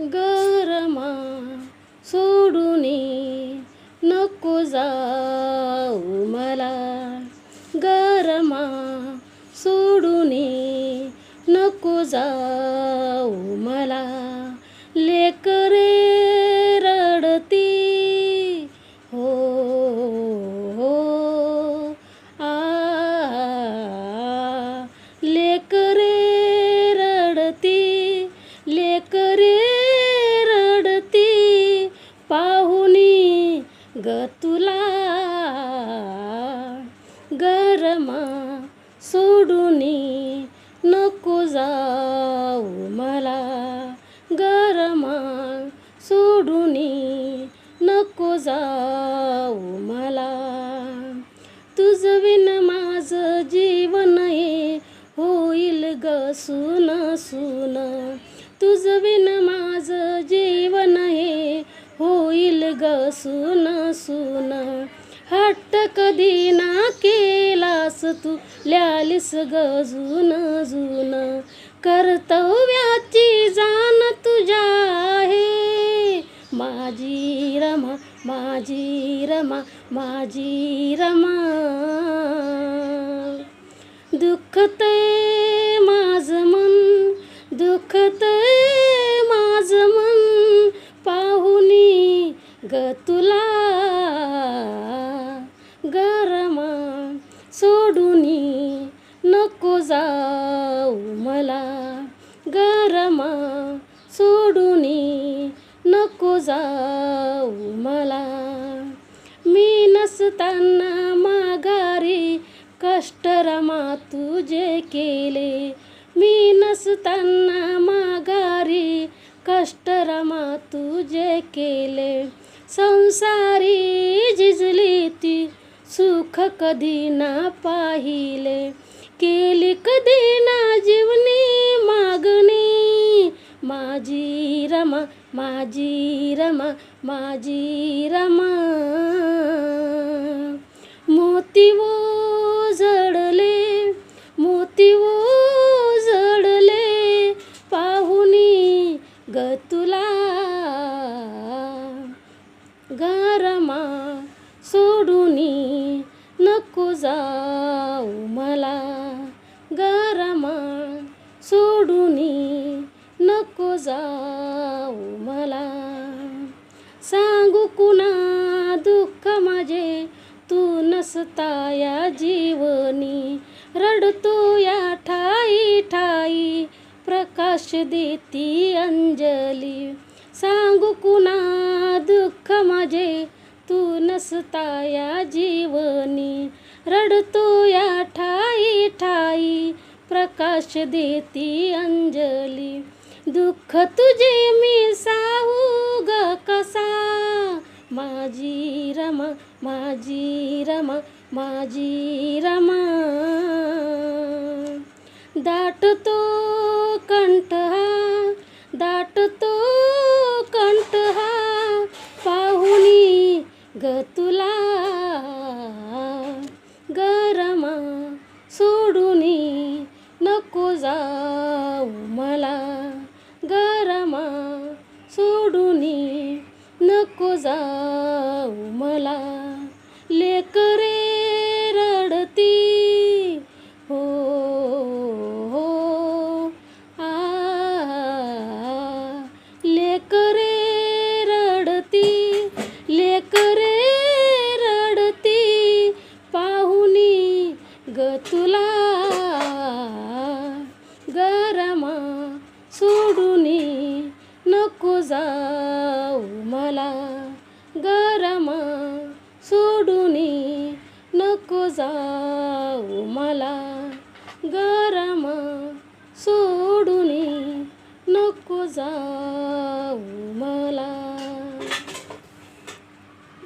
गरमा सोडून नको जाऊ मला. गरमा सोडून नको जाऊ ग तुला. गरमा सोडून नको जाऊ मला. गरमा सोडून नको जाऊ मला. तुझ विन माझं जीवन हे होईल ग सुन सुन. सुन सुन हट्ट कधी ना केलास तू ल्यालीस ग जुन जुन. कर्तव्याची जाण तुझ्या आहे. माझी रमा माझी रमा माझी रमा. दुखते माझ तुला गरमा सोडूनी नको जाऊ मला. गरमा सोडूनी नको जाऊ मला. मी नसताना माघारी कष्ट रमा तुझे केले. मी नसताना माघारी कष्ट रमा तुझे केले. संसारी झिजली ती सुख कधी ना पाहिले. केली कधी ना जीवनी मागणी. माझी रमा माझी रमा माझी रमा. मोती वो जडले मोती वो रमा सोडूनी नको जाऊ मला. गरमा सोडूनी नको जाऊ मला. सांगू कुणा दुःख माझे? तू नसता या जीवनी. रडतो या ठाई ठाई. प्रकाश देती अंजली. सांगू कुणा दुःख माझे? तू नसता या जीवनी. रडतो या ठाई ठाई प्रकाश देती अंजली. दुःख तुझे मी साहू ग कसा? माझी रमा माझी रमा माझी रमा. दाटतो कंठ ग तुला गरमा सोडूनी नको जाऊ मला. तुला गरमा सोडूनी नको जाऊ मला. गरमा सोडूनी नको जाऊ मला. गरमा सोडूनी नको जाऊ